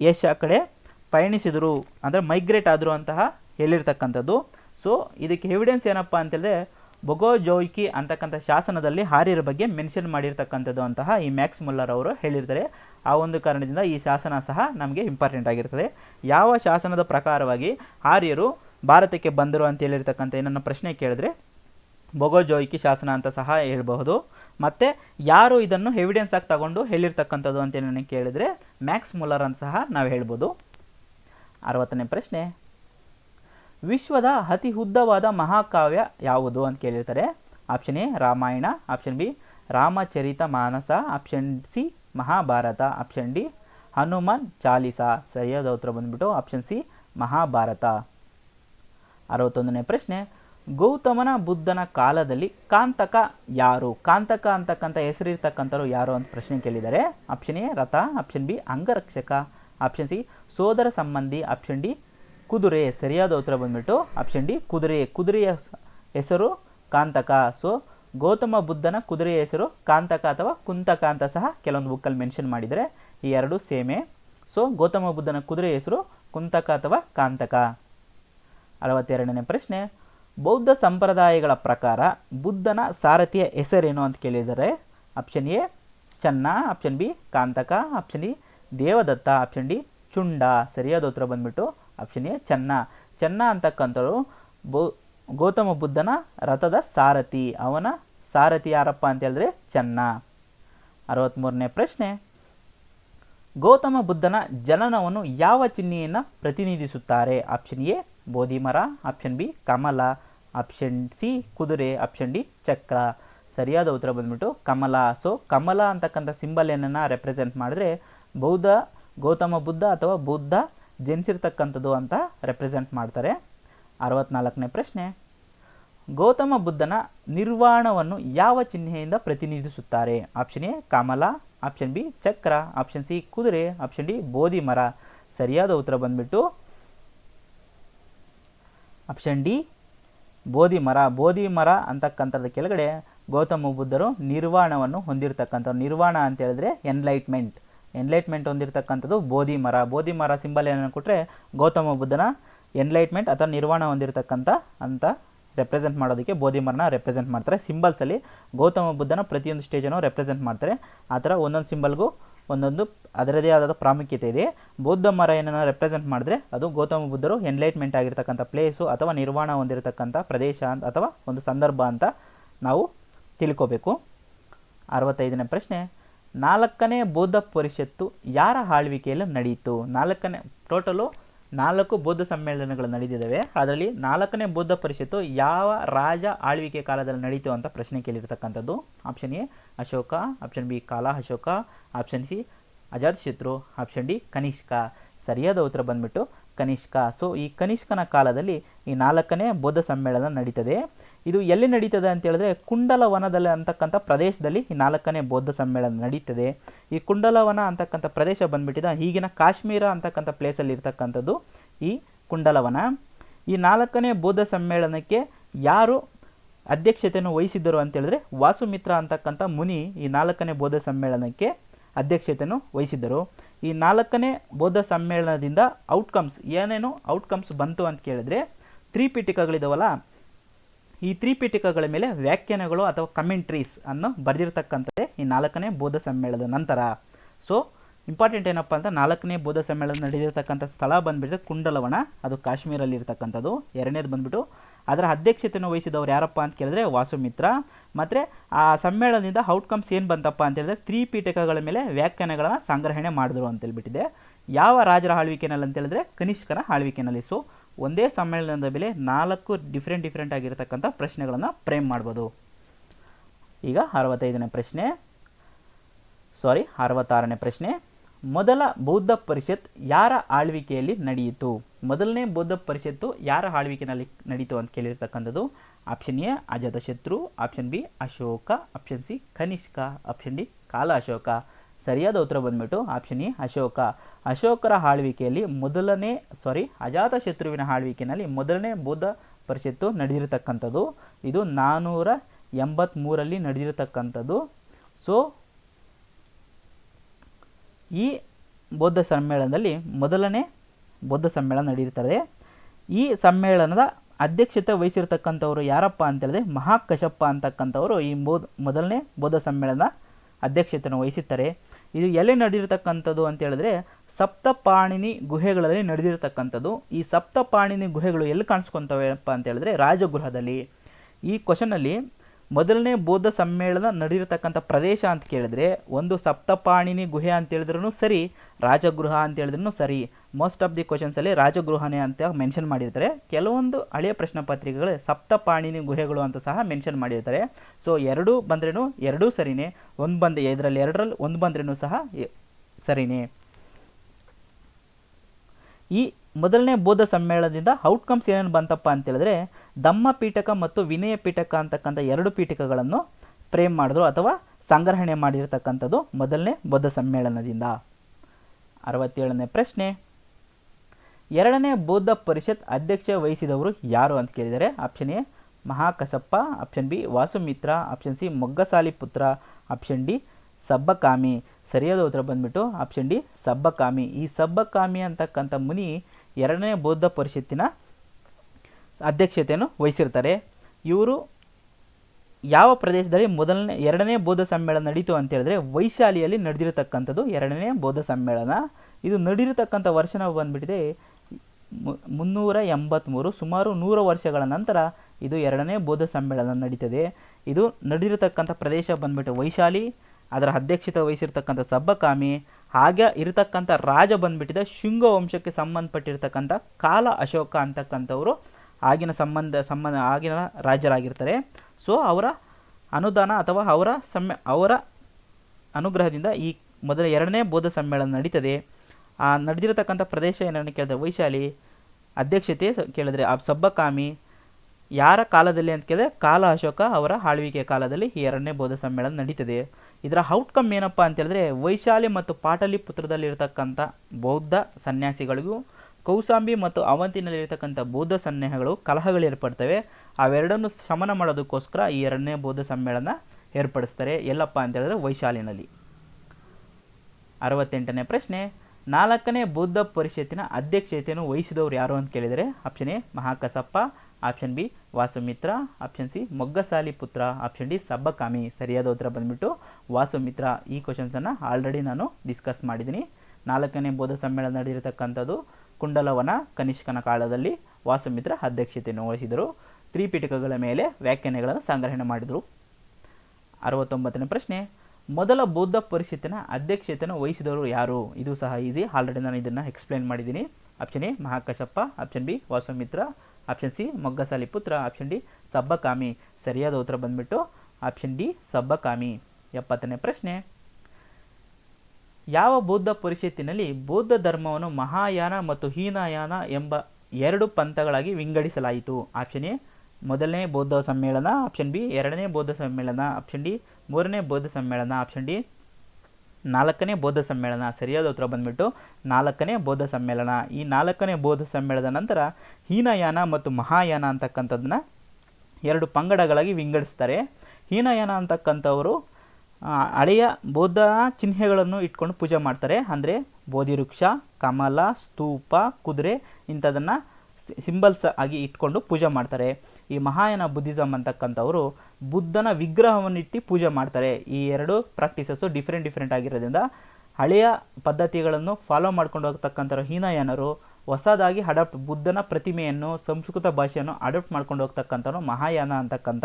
ಏಷ್ಯಾ ಕಡೆ ಪಯಣಿಸಿದರು ಅಂದರೆ ಮೈಗ್ರೇಟ್ ಆದರು ಅಂತಹ ಹೇಳಿರ್ತಕ್ಕಂಥದ್ದು. ಸೊ ಇದಕ್ಕೆ ಎವಿಡೆನ್ಸ್ ಏನಪ್ಪ ಅಂತೇಳಿದ್ರೆ ಬೊಗೋಜೋಯ್ಕಿ ಅಂತಕ್ಕಂಥ ಶಾಸನದಲ್ಲಿ ಹಾರಿಯರ ಬಗ್ಗೆ ಮೆನ್ಷನ್ ಮಾಡಿರ್ತಕ್ಕಂಥದ್ದು ಅಂತಹ ಈ ಮ್ಯಾಕ್ಸ್ ಮುಲ್ಲರ್ ಅವರು ಹೇಳಿರ್ತಾರೆ. ಆ ಒಂದು ಕಾರಣದಿಂದ ಈ ಶಾಸನ ಸಹ ನಮಗೆ ಇಂಪಾರ್ಟೆಂಟ್ ಆಗಿರ್ತದೆ. ಯಾವ ಶಾಸನದ ಪ್ರಕಾರವಾಗಿ ಆರ್ಯರು ಭಾರತಕ್ಕೆ ಬಂದರು ಅಂತ ಹೇಳಿರ್ತಕ್ಕಂಥ ಏನನ್ನ ಪ್ರಶ್ನೆ ಕೇಳಿದ್ರೆ ಬೊಗೋಜೋಯ್ಕಿ ಶಾಸನ ಅಂತ ಸಹ ಹೇಳಬಹುದು. ಮತ್ತು ಯಾರು ಇದನ್ನು ಎವಿಡೆನ್ಸ್ ಆಗಿ ತಗೊಂಡು ಹೇಳಿರ್ತಕ್ಕಂಥದ್ದು ಅಂತ ಏನನ್ನ ಕೇಳಿದ್ರೆ ಮ್ಯಾಕ್ಸ್ ಮುಲ್ಲರ್ ಅಂತ ಸಹ ನಾವು ಹೇಳ್ಬೋದು. ಅರವತ್ತನೇ ಪ್ರಶ್ನೆ. ವಿಶ್ವದ ಅತಿ ಉದ್ದವಾದ ಮಹಾಕಾವ್ಯ ಯಾವುದು ಅಂತ ಕೇಳಿರ್ತಾರೆ. Option A, Ramayana. Option B, Ramcharitmanas. Option C, Mahabharata. Option D, Hanuman Chalisa. ಸರಿಯಾದ ಉತ್ತರ ಬಂದ್ಬಿಟ್ಟು ಆಪ್ಷನ್ ಸಿ, ಮಹಾಭಾರತ. ಅರವತ್ತೊಂದನೇ ಪ್ರಶ್ನೆ. ಗೌತಮನ ಬುದ್ಧನ ಕಾಲದಲ್ಲಿ ಕಾಂತಕ ಯಾರು? ಕಾಂತಕ ಅಂತಕ್ಕಂಥ ಹೆಸರಿರ್ತಕ್ಕಂಥವ್ರು ಯಾರು ಅಂತ ಪ್ರಶ್ನೆ ಕೇಳಿದ್ದಾರೆ. ಆಪ್ಷನ್ ಎ, ರಥ. ಆಪ್ಷನ್ ಬಿ, ಅಂಗರಕ್ಷಕ. ಆಪ್ಷನ್ ಸಿ ಸೋದರ ಸಂಬಂಧಿ. ಆಪ್ಷನ್ ಡಿ ಕುದುರೆ, ಸರಿಯಾದ ಉತ್ತರ ಬಂದ್ಬಿಟ್ಟು ಆಪ್ಷನ್ ಡಿ ಕುದುರೆ. ಕುದುರೆಯ ಹೆಸರು ಕಾಂತಕ. ಸೊ ಗೌತಮ ಬುದ್ಧನ ಕುದುರೆಯ ಹೆಸರು ಕಾಂತಕ ಅಥವಾ ಕುಂತಕ ಅಂತ ಸಹ ಕೆಲವೊಂದು ಬುಕ್ಕಲ್ಲಿ ಮೆನ್ಷನ್ ಮಾಡಿದರೆ ಈ ಎರಡು ಸೇಮೆ. ಸೊ ಗೌತಮ ಬುದ್ಧನ ಕುದುರೆಯ ಹೆಸರು ಕುಂತಕ ಅಥವಾ ಕಾಂತಕ. ಅರವತ್ತೆರಡನೇ ಪ್ರಶ್ನೆ, ಬೌದ್ಧ ಸಂಪ್ರದಾಯಗಳ ಪ್ರಕಾರ ಬುದ್ಧನ ಸಾರಥಿಯ ಹೆಸರೇನು ಅಂತ ಕೇಳಿದರೆ option A Channa option B Kanthaka option D Devadatta option D Chunda. ಸರಿಯಾದ ಉತ್ತರ ಬಂದ್ಬಿಟ್ಟು ಆಪ್ಷನ್ ಎ ಚೆನ್ನ. ಚೆನ್ನ ಅಂತಕ್ಕಂಥವ್ರು ಗೌತಮ ಬುದ್ಧನ ರಥದ ಸಾರಥಿ. ಅವನ ಸಾರಥಿ ಯಾರಪ್ಪ ಅಂತ ಹೇಳಿದ್ರೆ ಚೆನ್ನ. ಅರವತ್ತ್ಮೂರನೇ ಪ್ರಶ್ನೆ. ಗೌತಮ ಬುದ್ಧನ ಜನನವನ್ನು ಯಾವ ಚಿಹ್ನೆಯನ್ನು ಪ್ರತಿನಿಧಿಸುತ್ತಾರೆ? ಆಪ್ಷನ್ ಎ ಬೋಧಿ ಮರ ಆಪ್ಷನ್ ಬಿ ಕಮಲ ಆಪ್ಷನ್ ಸಿ ಕುದುರೆ ಆಪ್ಷನ್ ಡಿ ಚಕ್ರ. ಸರಿಯಾದ ಉತ್ತರ ಬಂದ್ಬಿಟ್ಟು ಕಮಲ. ಸೊ ಕಮಲ ಅಂತಕ್ಕಂಥ ಸಿಂಬಲ್ ಏನನ್ನು ರೆಪ್ರೆಸೆಂಟ್ ಮಾಡಿದ್ರೆ ಬೌದ್ಧ, ಗೌತಮ ಬುದ್ಧ ಅಥವಾ ಬುದ್ಧ ಜನಿಸಿರ್ತಕ್ಕಂಥದ್ದು ಅಂತ ರೆಪ್ರೆಸೆಂಟ್ ಮಾಡ್ತಾರೆ. ಅರವತ್ನಾಲ್ಕನೇ ಪ್ರಶ್ನೆ. ಗೌತಮ ಬುದ್ಧನ ನಿರ್ವಾಣವನ್ನು ಯಾವ ಚಿಹ್ನೆಯಿಂದ ಪ್ರತಿನಿಧಿಸುತ್ತಾರೆ? ಆಪ್ಷನ್ ಎ ಕಮಲ. ಆಪ್ಷನ್ ಬಿ ಚಕ್ರ. ಆಪ್ಷನ್ ಸಿ ಕುದುರೆ. ಆಪ್ಷನ್ ಡಿ ಬೋಧಿ ಮರ. ಸರಿಯಾದ ಉತ್ತರ ಬಂದ್ಬಿಟ್ಟು ಆಪ್ಷನ್ ಡಿ ಬೋಧಿ ಮರ. ಬೋಧಿ ಮರ ಅಂತಕ್ಕಂಥದ್ದು ಕೆಳಗಡೆ ಗೌತಮ ಬುದ್ಧರು ನಿರ್ವಾಣವನ್ನು ಹೊಂದಿರತಕ್ಕಂಥ ನಿರ್ವಾಣ ಅಂತ ಹೇಳಿದ್ರೆ ಎನ್ಲೈಟ್ಮೆಂಟ್ ಎನ್ಲೈಟ್ಮೆಂಟ್ ಹೊಂದಿರತಕ್ಕಂಥದ್ದು ಬೋಧಿ ಮರ. ಬೋಧಿ ಮರ ಸಿಂಬಲ್ ಏನನ್ನು ಕೊಟ್ಟರೆ ಗೌತಮ ಬುದ್ಧನ ಎನ್ಲೈಟ್ಮೆಂಟ್ ಅಥವಾ ನಿರ್ವಾಣ ಹೊಂದಿರತಕ್ಕಂಥ ಅಂತ ರೆಪ್ರೆಸೆಂಟ್ ಮಾಡೋದಕ್ಕೆ ಬೋಧಿ ಮರನ ರೆಪ್ರೆಸೆಂಟ್ ಮಾಡ್ತಾರೆ. ಸಿಂಬಲ್ಸಲ್ಲಿ ಗೌತಮ ಬುದ್ಧನ ಪ್ರತಿಯೊಂದು ಸ್ಟೇಜನ್ನು ರೆಪ್ರೆಸೆಂಟ್ ಮಾಡ್ತಾರೆ. ಆ ಥರ ಒಂದೊಂದು ಸಿಂಬಲ್ಗೂ ಒಂದೊಂದು ಅದರದೇ ಆದ ಪ್ರಾಮುಖ್ಯತೆ ಇದೆ. ಬೌದ್ಧ ಮರ ಏನನ್ನು ರೆಪ್ರೆಸೆಂಟ್ ಮಾಡಿದ್ರೆ ಅದು ಗೌತಮ ಬುದ್ಧರು ಎನ್ಲೈಟ್ಮೆಂಟ್ ಆಗಿರ್ತಕ್ಕಂಥ ಪ್ಲೇಸು ಅಥವಾ ನಿರ್ವಾಣ ಹೊಂದಿರತಕ್ಕಂಥ ಪ್ರದೇಶ ಅಂತ ಅಥವಾ ಒಂದು ಸಂದರ್ಭ ಅಂತ ನಾವು ತಿಳ್ಕೋಬೇಕು. ಅರವತ್ತೈದನೇ ಪ್ರಶ್ನೆ. ನಾಲ್ಕನೇ ಬೌದ್ಧ ಪರಿಷತ್ತು ಯಾರ ಆಳ್ವಿಕೆಯಲ್ಲಿ ನಡೆಯಿತು ನಾಲ್ಕನೇ, ಟೋಟಲು ನಾಲ್ಕು ಬೌದ್ಧ ಸಮ್ಮೇಳನಗಳು ನಡೆದಿದ್ದಾವೆ. ಅದರಲ್ಲಿ ನಾಲ್ಕನೇ ಬೌದ್ಧ ಪರಿಷತ್ತು ಯಾವ ರಾಜ ಆಳ್ವಿಕೆ ಕಾಲದಲ್ಲಿ ನಡೀತು ಅಂತ ಪ್ರಶ್ನೆ ಕೇಳಿರ್ತಕ್ಕಂಥದ್ದು? Option A, Ashoka, option B, Kalashoka, option C Ajatashatru option D, Kanishka. ಸರಿಯಾದ ಉತ್ತರ ಬಂದ್ಬಿಟ್ಟು ಕನಿಷ್ಕ. ಸೊ ಈ ಕನಿಷ್ಕನ ಕಾಲದಲ್ಲಿ ಈ ನಾಲ್ಕನೇ ಬೌದ್ಧ ಸಮ್ಮೇಳನ ನಡೀತದೆ. ಇದು ಎಲ್ಲಿ ನಡೀತದೆ ಅಂತ ಹೇಳಿದ್ರೆ ಕುಂಡಲವನದಲ್ಲಿ ಅಂತಕ್ಕಂಥ ಪ್ರದೇಶದಲ್ಲಿ ಈ ನಾಲ್ಕನೇ ಬೌದ್ಧ ಸಮ್ಮೇಳನ ನಡೀತದೆ. ಈ ಕುಂಡಲವನ ಅಂತಕ್ಕಂಥ ಪ್ರದೇಶ ಬಂದ್ಬಿಟ್ಟಿದೆ. ಈಗಿನ ಕಾಶ್ಮೀರ ಅಂತಕ್ಕಂಥ ಪ್ಲೇಸಲ್ಲಿ ಇರ್ತಕ್ಕಂಥದ್ದು ಈ ಕುಂಡಲವನ. ಈ ನಾಲ್ಕನೇ ಬೌದ್ಧ ಸಮ್ಮೇಳನಕ್ಕೆ ಯಾರು ಅಧ್ಯಕ್ಷತೆಯನ್ನು ವಹಿಸಿದ್ದರು ಅಂತ ಹೇಳಿದ್ರೆ ವಾಸುಮಿತ್ರ ಅಂತಕ್ಕಂಥ ಮುನಿ ಈ ನಾಲ್ಕನೇ ಬೌದ್ಧ ಸಮ್ಮೇಳನಕ್ಕೆ ಅಧ್ಯಕ್ಷತೆಯನ್ನು ವಹಿಸಿದ್ದರು. ಈ ನಾಲ್ಕನೇ ಬೌದ್ಧ ಸಮ್ಮೇಳನದಿಂದ ಔಟ್ಕಮ್ಸ್ ಏನೇನು ಔಟ್ಕಮ್ಸ್ ಬಂತು ಅಂತ ಕೇಳಿದ್ರೆ ತ್ರಿಪಿಟಿಕಗಳಿದಾವಲ್ಲ ಈ ತ್ರಿಪಿಟಿಕಗಳ ಮೇಲೆ ವ್ಯಾಖ್ಯಾನಗಳು ಅಥವಾ ಕಮೆಂಟ್ರೀಸ್ ಅನ್ನು ಬರೆದಿರತಕ್ಕಂಥದ್ದೇ ಈ ನಾಲ್ಕನೇ ಬೋಧ ಸಮ್ಮೇಳನದ ನಂತರ. ಸೊ ಇಂಪಾರ್ಟೆಂಟ್ ಏನಪ್ಪ ಅಂತ ನಾಲ್ಕನೇ ಬೋಧ ಸಮ್ಮೇಳನ ನಡೆದಿರ್ತಕ್ಕಂಥ ಸ್ಥಳ ಬಂದ್ಬಿಟ್ಟು ಕುಂಡಲವನ ಅದು ಕಾಶ್ಮೀರಲ್ಲಿ ಇರತಕ್ಕಂಥದ್ದು. ಎರಡನೇದು ಬಂದ್ಬಿಟ್ಟು ಅದರ ಅಧ್ಯಕ್ಷತೆಯನ್ನು ವಹಿಸಿದವರು ಯಾರಪ್ಪ ಅಂತ ಕೇಳಿದ್ರೆ ವಾಸುಮಿತ್ರ. ಮತ್ತು ಆ ಸಮ್ಮೇಳನದಿಂದ ಔಟ್ಕಮ್ಸ್ ಏನು ಬಂತಪ್ಪ ಅಂತ ಹೇಳಿದ್ರೆ ತ್ರಿಪೀಠಕಗಳ ಮೇಲೆ ವ್ಯಾಖ್ಯಾನಗಳನ್ನು ಸಂಗ್ರಹಣೆ ಮಾಡಿದ್ರು ಅಂತೇಳ್ಬಿಟ್ಟಿದೆ ಯಾವ ರಾಜರ ಆಳ್ವಿಕೆನಲ್ಲಿ ಅಂತೇಳಿದ್ರೆ ಕನಿಷ್ಕರ ಆಳ್ವಿಕೆನಲ್ಲಿ ಸೊ ಒಂದೇ ಸಮ್ಮೇಳನದ ಮೇಲೆ ನಾಲ್ಕು ಡಿಫ್ರೆಂಟ್ ಡಿಫ್ರೆಂಟ್ ಆಗಿರತಕ್ಕಂಥ ಪ್ರಶ್ನೆಗಳನ್ನು ಫ್ರೇಮ್ ಮಾಡ್ಬೋದು. ಈಗ ಅರವತ್ತೈದನೇ ಪ್ರಶ್ನೆ. ಸಾರಿ ಅರವತ್ತಾರನೇ ಪ್ರಶ್ನೆ. ಮೊದಲ ಬೌದ್ಧ ಪರಿಷತ್ ಯಾರ ಆಳ್ವಿಕೆಯಲ್ಲಿ ನಡೆಯಿತು? ಮೊದಲನೇ ಬೌದ್ಧ ಪರಿಷತ್ತು ಯಾರ ಆಳ್ವಿಕೆಯಲ್ಲಿ ನಡೀತು ಅಂತ ಕೇಳಿರ್ತಕ್ಕಂಥದ್ದು? Option A Ajatashatru. Option B Ashoka. Option C Kanishka. Option D Kalashoka ಸರಿಯಾದ ಉತ್ತರ ಬಂದ್ಬಿಟ್ಟು ಆಪ್ಷನ್ ಇ ಅಶೋಕ. ಅಶೋಕರ ಆಳ್ವಿಕೆಯಲ್ಲಿ ಮೊದಲನೇ ಸಾರಿ ಅಜಾತಶತ್ರುವಿನ ಆಳ್ವಿಕೆಯಲ್ಲಿ ಮೊದಲನೇ ಬೌದ್ಧ ಪರಿಷತ್ತು ನಡೆದಿರತಕ್ಕಂಥದ್ದು. ಇದು ನಾನ್ನೂರ ಎಂಬತ್ತ್ಮೂರಲ್ಲಿ ನಡೆದಿರತಕ್ಕಂಥದ್ದು. ಸೊ ಈ ಬೌದ್ಧ ಸಮ್ಮೇಳನದಲ್ಲಿ ಮೊದಲನೇ ಬೌದ್ಧ ಸಮ್ಮೇಳನ ನಡೆಯುತ್ತದೆ ಈ ಸಮ್ಮೇಳನದ ಅಧ್ಯಕ್ಷತೆ ವಹಿಸಿರ್ತಕ್ಕಂಥವ್ರು ಯಾರಪ್ಪ ಅಂತ ಹೇಳಿದ್ರೆ ಮಹಾಕಶಪ್ಪ ಅಂತಕ್ಕಂಥವರು ಈ ಮೊದಲನೇ ಬೌದ್ಧ ಸಮ್ಮೇಳನ ಅಧ್ಯಕ್ಷತೆಯನ್ನು ವಹಿಸುತ್ತಾರೆ ಇದು ಎಲ್ಲಿ ನಡೆದಿರ್ತಕ್ಕಂಥದ್ದು ಅಂತ ಹೇಳಿದ್ರೆ ಸಪ್ತಪಾಣಿನಿ ಗುಹೆಗಳಲ್ಲಿ ನಡೆದಿರ್ತಕ್ಕಂಥದ್ದು. ಈ ಸಪ್ತಪಾಣಿನಿ ಗುಹೆಗಳು ಎಲ್ಲಿ ಕಾಣಿಸ್ಕೊತವೆಪ್ಪ ಅಂತ ಹೇಳಿದ್ರೆ ರಾಜಗೃಹದಲ್ಲಿ. ಈ ಕ್ವಶನಲ್ಲಿ ಮೊದಲನೇ ಬೌದ್ಧ ಸಮ್ಮೇಳನ ನಡೆದಿರತಕ್ಕಂಥ ಪ್ರದೇಶ ಅಂತ ಕೇಳಿದ್ರೆ ಒಂದು ಸಪ್ತಪಾಣಿನಿ ಗುಹೆ ಅಂತ ಹೇಳಿದ್ರೂ ಸರಿ, ರಾಜಗೃಹ ಅಂತ ಹೇಳಿದ್ರೂ ಸರಿ. ಮೋಸ್ಟ್ ಆಫ್ ದಿ ಕ್ವಶನ್ಸಲ್ಲಿ ರಾಜಗೃಹನೇ ಅಂತ ಮೆನ್ಷನ್ ಮಾಡಿರ್ತಾರೆ. ಕೆಲವೊಂದು ಹಳೆಯ ಪ್ರಶ್ನೆ ಪತ್ರಿಕೆಗಳು ಸಪ್ತಪಾಣಿನಿ ಗುಹೆಗಳು ಅಂತ ಸಹ ಮೆನ್ಷನ್ ಮಾಡಿರ್ತಾರೆ. ಸೊ ಎರಡೂ ಬಂದ್ರೂ ಎರಡೂ ಸರಿನೇ. ಒಂದು ಬಂದು, ಇದರಲ್ಲಿ ಎರಡರಲ್ಲಿ ಒಂದು ಬಂದ್ರೂ ಸಹ ಸರಿನೇ. ಈ ಮೊದಲನೇ ಬೋಧ ಸಮ್ಮೇಳನದಿಂದ ಔಟ್ಕಮ್ಸ್ ಏನೇನು ಬಂತಪ್ಪ ಅಂತ ಹೇಳಿದ್ರೆ, ದಮ್ಮ ಪೀಠಕ ಮತ್ತು ವಿನಯ ಪೀಠಕ ಅಂತಕ್ಕಂಥ ಎರಡು ಪೀಠಕಗಳನ್ನು ಫ್ರೇಮ್ ಮಾಡಿದ್ರು ಅಥವಾ ಸಂಗ್ರಹಣೆ ಮಾಡಿರ್ತಕ್ಕಂಥದ್ದು ಮೊದಲನೇ ಬೌದ್ಧ ಸಮ್ಮೇಳನದಿಂದ. ಅರವತ್ತೇಳನೇ ಪ್ರಶ್ನೆ. ಎರಡನೇ ಬೌದ್ಧ ಪರಿಷತ್ ಅಧ್ಯಕ್ಷ ವಹಿಸಿದವರು ಯಾರು ಅಂತ ಕೇಳಿದರೆ option A Mahakassapa option B Vasumitra option C Moggaliputta option D ಸಬ್ಬಕಾಮಿ. ಸರಿಯಾದ ಉತ್ತರ ಬಂದ್ಬಿಟ್ಟು ಆಪ್ಷನ್ ಡಿ ಸಬ್ಬಕಾಮಿ. ಈ ಸಬ್ಬಕಾಮಿ ಅಂತಕ್ಕಂಥ ಮುನಿ ಎರಡನೇ ಬೌದ್ಧ ಪರಿಷತ್ತಿನ ಅಧ್ಯಕ್ಷತೆಯನ್ನು ವಹಿಸಿರ್ತಾರೆ. ಇವರು ಯಾವ ಪ್ರದೇಶದಲ್ಲಿ ಮೊದಲನೇ, ಎರಡನೇ ಬೌದ್ಧ ಸಮ್ಮೇಳನ ನಡೀತು ಅಂತ ಹೇಳಿದ್ರೆ ವೈಶಾಲಿಯಲ್ಲಿ ನಡೆದಿರತಕ್ಕಂಥದ್ದು ಎರಡನೇ ಬೌದ್ಧ ಸಮ್ಮೇಳನ. ಇದು ನಡೆದಿರತಕ್ಕಂಥ ವರ್ಷ ನಾವು ಮು- ಮುನ್ನೂರ ಎಂಬತ್ತ್ಮೂರು ಸುಮಾರು ನೂರು ವರ್ಷಗಳ ನಂತರ ಇದು ಎರಡನೇ ಬೌದ್ಧ ಸಮ್ಮೇಳನ ನಡೀತದೆ. ಇದು ನಡೆದಿರತಕ್ಕಂಥ ಪ್ರದೇಶ ಬಂದ್ಬಿಟ್ಟು ವೈಶಾಲಿ, ಅದರ ಅಧ್ಯಕ್ಷತೆ ವಹಿಸಿರ್ತಕ್ಕಂಥ ಸಬ್ಬಕಾಮಿ, ಹಾಗೆ ಇರತಕ್ಕಂಥ ರಾಜ ಬಂದ್ಬಿಟ್ಟಿದೆ ಶೃಂಗ ವಂಶಕ್ಕೆ ಸಂಬಂಧಪಟ್ಟಿರ್ತಕ್ಕಂಥ ಕಾಲ ಅಶೋಕ ಅಂತಕ್ಕಂಥವರು ಆಗಿನ ಸಂಬಂಧ ಸಂಬಂಧ, ಆಗಿನ ರಾಜರಾಗಿರ್ತಾರೆ. ಸೊ ಅವರ ಅನುದಾನ ಅಥವಾ ಅವರ ಸಮ್ಮೆ ಅವರ ಅನುಗ್ರಹದಿಂದ ಈ ಮೊದಲ ಎರಡನೇ ಬೌದ್ಧ ಸಮ್ಮೇಳನ ನಡೀತದೆ. ಆ ನಡೆದಿರತಕ್ಕಂಥ ಪ್ರದೇಶ ಏನನ್ನು ಕೇಳಿದ್ರೆ ವೈಶಾಲಿ ಅಧ್ಯಕ್ಷತೆ ಕೇಳಿದ್ರೆ ಆ ಸಬ್ಬಕಾಮಿ ಯಾರ ಕಾಲದಲ್ಲಿ ಅಂತ ಕೇಳಿದ್ರೆ ಕಾಲ ಅಶೋಕ ಅವರ ಆಳ್ವಿಕೆ ಕಾಲದಲ್ಲಿ ಈ ಎರಡನೇ ಬೌದ್ಧ ಸಮ್ಮೇಳನ ನಡೀತದೆ. ಇದರ ಔಟ್ಕಮ್ ಏನಪ್ಪ ಅಂತ ಹೇಳಿದ್ರೆ ವೈಶಾಲಿ ಮತ್ತು ಪಾಟಲಿಪುತ್ರದಲ್ಲಿರ್ತಕ್ಕಂಥ ಬೌದ್ಧ ಸನ್ಯಾಸಿಗಳಿಗೂ ಕೌಸಾಂಬಿ ಮತ್ತು ಅವಂತಿನಲ್ಲಿರತಕ್ಕಂಥ ಬೌದ್ಧ ಸನ್ನೇಹಗಳು ಕಲಹಗಳು ಏರ್ಪಡ್ತವೆ. ಅವೆರಡನ್ನು ಶಮನ ಮಾಡೋದಕ್ಕೋಸ್ಕರ ಈ ಎರಡನೇ ಬೌದ್ಧ ಸಮ್ಮೇಳನ ಏರ್ಪಡಿಸ್ತಾರೆ. ಎಲ್ಲಪ್ಪ ಅಂತ ಹೇಳಿದ್ರೆ ವೈಶಾಲಿನಲ್ಲಿ. ಅರವತ್ತೆಂಟನೇ ಪ್ರಶ್ನೆ ನಾಲ್ಕನೇ ಬೌದ್ಧ ಪರಿಷತ್ತಿನ ಅಧ್ಯಕ್ಷತೆಯನ್ನು ವಹಿಸಿದವರು ಯಾರು ಅಂತ ಕೇಳಿದರೆ option A Mahakassapa option B Vasumitra option C Moggaliputta option D ಸಬ್ಬಕಾಮಿ. ಸರಿಯಾದ ಉತ್ತರ ಬಂದ್ಬಿಟ್ಟು ವಾಸುಮಿತ್ರ. ಈ ಕ್ವಶನ್ಸನ್ನು ಆಲ್ರೆಡಿ ನಾನು ಡಿಸ್ಕಸ್ ಮಾಡಿದ್ದೀನಿ ನಾಲ್ಕನೇ ಬೌದ್ಧ ಸಮ್ಮೇಳನ ನಡೆದಿರತಕ್ಕಂಥದ್ದು ಕುಂಡಲವನ ಕನಿಷ್ಕನ ಕಾಲದಲ್ಲಿ ವಾಸುಮಿತ್ರ ಅಧ್ಯಕ್ಷತೆಯನ್ನು ವಹಿಸಿದರು. ತ್ರಿಪಿಟಕಗಳ ಮೇಲೆ ವ್ಯಾಖ್ಯಾನಗಳನ್ನು ಸಂಗ್ರಹಣೆ ಮಾಡಿದರು. ಅರವತ್ತೊಂಬತ್ತನೇ ಪ್ರಶ್ನೆ. ಮೊದಲ ಬೌದ್ಧ ಪರಿಷತ್ತಿನ ಅಧ್ಯಕ್ಷತೆಯನ್ನು ವಹಿಸಿದವರು ಯಾರು? ಇದು ಸಹ ಈಸಿ ಆಲ್ರೆಡಿ ನಾನು ಇದನ್ನು ಎಕ್ಸ್ಪ್ಲೇನ್ ಮಾಡಿದ್ದೀನಿ option A Mahakassapa option B Vasumitra. Option C Moggaliputta option D ಸಬ್ಬಕಾಮಿ. ಸರಿಯಾದ ಉತ್ತರ ಬಂದ್ಬಿಟ್ಟು ಆಪ್ಷನ್ ಡಿ ಸಬ್ಬಕಾಮಿ. ಎಪ್ಪತ್ತನೇ ಪ್ರಶ್ನೆ. ಯಾವ ಬೌದ್ಧ ಪರಿಷತ್ತಿನಲ್ಲಿ ಬೌದ್ಧ ಧರ್ಮವನ್ನು ಮಹಾಯಾನ ಮತ್ತು ಹೀನಯಾನ ಎಂಬ ಎರಡು ಪಂಥಗಳಾಗಿ ವಿಂಗಡಿಸಲಾಯಿತು? ಆಪ್ಷನ್ ಎ ಮೊದಲನೇ ಬೌದ್ಧ ಸಮ್ಮೇಳನ. ಆಪ್ಷನ್ ಬಿ ಎರಡನೇ ಬೌದ್ಧ ಸಮ್ಮೇಳನ. ಆಪ್ಷನ್ ಡಿ ಮೂರನೇ ಬೌದ್ಧ ಸಮ್ಮೇಳನ ಆಪ್ಷನ್ ಡಿ. ನಾಲ್ಕನೇ ಬೌದ್ಧ ಸಮ್ಮೇಳನ, ಸರಿಯಾದ ಉತ್ತರ ಬಂದ್ಬಿಟ್ಟು ನಾಲ್ಕನೇ ಬೌದ್ಧ ಸಮ್ಮೇಳನ. ಈ ನಾಲ್ಕನೇ ಬೌದ್ಧ ಸಮ್ಮೇಳನದ ನಂತರ ಹೀನಯಾನ ಮತ್ತು ಮಹಾಯಾನ ಅಂತಕ್ಕಂಥದ್ದನ್ನ ಎರಡು ಪಂಗಡಗಳಾಗಿ ವಿಂಗಡಿಸ್ತಾರೆ. ಹೀನಯಾನ ಅಂತಕ್ಕಂಥವರು ಹಳೆಯ ಬೌದ್ಧ ಚಿಹ್ನೆಗಳನ್ನು ಇಟ್ಕೊಂಡು ಪೂಜೆ ಮಾಡ್ತಾರೆ. ಅಂದರೆ ಬೋಧಿ ವೃಕ್ಷ, ಕಮಲ, ಸ್ತೂಪ, ಕುದುರೆ ಇಂಥದನ್ನು ಸಿಂಬಲ್ಸ್ ಆಗಿ ಇಟ್ಕೊಂಡು ಪೂಜೆ ಮಾಡ್ತಾರೆ. ಈ ಮಹಾಯಾನ ಬುದ್ಧಿಸಮ್ ಅಂತಕ್ಕಂಥವರು ಬುದ್ಧನ ವಿಗ್ರಹವನ್ನಿಟ್ಟು ಪೂಜೆ ಮಾಡ್ತಾರೆ. ಈ ಎರಡು ಪ್ರಾಕ್ಟೀಸಸ್ಸು ಡಿಫ್ರೆಂಟ್ ಡಿಫ್ರೆಂಟ್ ಆಗಿರೋದ್ರಿಂದ ಹಳೆಯ ಪದ್ಧತಿಗಳನ್ನು ಫಾಲೋ ಮಾಡ್ಕೊಂಡು ಹೋಗ್ತಕ್ಕಂಥ ಹೀನಯಾನರು, ಹೊಸದಾಗಿ ಅಡಾಪ್ಟ್ ಬುದ್ಧನ ಪ್ರತಿಮೆಯನ್ನು, ಸಂಸ್ಕೃತ ಭಾಷೆಯನ್ನು ಅಡಾಪ್ಟ್ ಮಾಡ್ಕೊಂಡು ಹೋಗ್ತಕ್ಕಂಥ ಮಹಾಯಾನ ಅಂತಕ್ಕಂಥ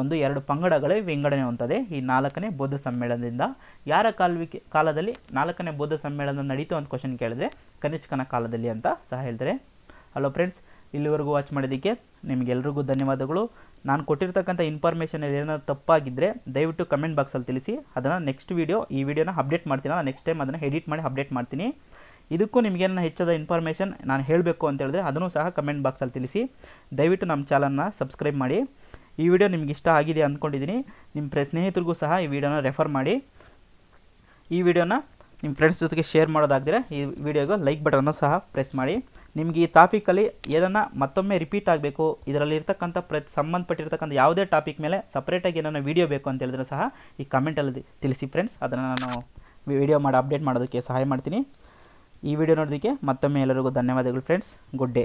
ಒಂದು ಎರಡು ಪಂಗಡಗಳೇ ವಿಂಗಡಣೆ ಹೊಂದದೆ ಈ ನಾಲ್ಕನೇ ಬೌದ್ಧ ಸಮ್ಮೇಳನದಿಂದ. ಯಾರ ಕಾಲ್ವಿಕೆ ಕಾಲದಲ್ಲಿ ನಾಲ್ಕನೇ ಬೌದ್ಧ ಸಮ್ಮೇಳನ ನಡೀತು ಅಂತ ಕ್ವಶನ್ ಕೇಳಿದ್ರೆ ಕನಿಷ್ಕನ ಕಾಲದಲ್ಲಿ ಅಂತ ಸಹ ಹೇಳ್ತಾರೆ. ಹಲೋ ಫ್ರೆಂಡ್ಸ್ ಇಲ್ಲಿವರೆಗೂ ವಾಚ್ ಮಾಡಿದ್ದಕ್ಕೆ ನಿಮಗೆಲ್ರಿಗೂ ಧನ್ಯವಾದಗಳು. ನಾನು ಕೊಟ್ಟಿರ್ತಕ್ಕಂಥ ಇನ್ಫಾರ್ಮೇಷನ್ ಏನಾದರೂ ತಪ್ಪಾಗಿದ್ದರೆ ದಯವಿಟ್ಟು ಕಮೆಂಟ್ ಬಾಕ್ಸಲ್ಲಿ ತಿಳಿಸಿ. ಅದನ್ನು ನೆಕ್ಸ್ಟ್ ವೀಡಿಯೋ ಈ ವಿಡಿಯೋನ ಅಪ್ಡೇಟ್ ಮಾಡ್ತೀನಿ ನಾನು ನೆಕ್ಸ್ಟ್ ಟೈಮ್ ಅದನ್ನು ಎಡಿಟ್ ಮಾಡಿ ಅಪ್ಡೇಟ್ ಮಾಡ್ತೀನಿ. ಇದಕ್ಕೂ ನಿಮಗೇನ ಹೆಚ್ಚಾದ ಇನ್ಫಾರ್ಮೇಷನ್ ನಾನು ಹೇಳಬೇಕು ಅಂತ ಹೇಳಿದ್ರೆ ಅದನ್ನು ಸಹ ಕಮೆಂಟ್ ಬಾಕ್ಸಲ್ಲಿ ತಿಳಿಸಿ. ದಯವಿಟ್ಟು ನಮ್ಮ ಚಾನಲ್ನ ಸಬ್ಸ್ಕ್ರೈಬ್ ಮಾಡಿ. ಈ ವಿಡಿಯೋ ನಿಮ್ಗೆ ಇಷ್ಟ ಆಗಿದೆ ಅಂದ್ಕೊಂಡಿದ್ದೀನಿ ನಿಮ್ಮ ಸ್ನೇಹಿತರಿಗೂ ಸಹ ಈ ವಿಡಿಯೋನ ರೆಫರ್ ಮಾಡಿ. ಈ ವಿಡಿಯೋನ ನಿಮ್ಮ ಫ್ರೆಂಡ್ಸ್ ಜೊತೆಗೆ ಶೇರ್ ಮಾಡೋದಾಗದಿರ ಈ ವಿಡಿಯೋಗೆ ಲೈಕ್ ಬಟನ್ನು ಸಹ ಪ್ರೆಸ್ ಮಾಡಿ. ನಿಮಗೆ ಈ ಟಾಪಿಕಲ್ಲಿ ಏನನ್ನ ಮತ್ತೊಮ್ಮೆ ರಿಪೀಟ್ ಆಗಬೇಕು, ಇದರಲ್ಲಿ ಇರ್ತಕ್ಕಂಥ ಪ್ರ, ಸಂಬಂಧಪಟ್ಟಿರ್ತಕ್ಕಂಥ ಯಾವುದೇ ಟಾಪಿಕ್ ಮೇಲೆ ಸಪ್ರೇಟಾಗಿ ಏನನ್ನ ವೀಡಿಯೋ ಬೇಕು ಅಂತ ಹೇಳಿದ್ರೆ ಸಹ ಈ ಕಮೆಂಟಲ್ಲಿ ತಿಳಿಸಿ ಫ್ರೆಂಡ್ಸ್ ಅದನ್ನು ನಾನು ವಿಡಿಯೋ ಮಾಡಿ ಅಪ್ಡೇಟ್ ಮಾಡೋದಕ್ಕೆ ಸಹಾಯ ಮಾಡ್ತೀನಿ. ಈ ವಿಡಿಯೋ ನೋಡೋದಕ್ಕೆ ಮತ್ತೊಮ್ಮೆ ಎಲ್ಲರಿಗೂ ಧನ್ಯವಾದಗಳು ಫ್ರೆಂಡ್ಸ್ ಗುಡ್ ಡೇ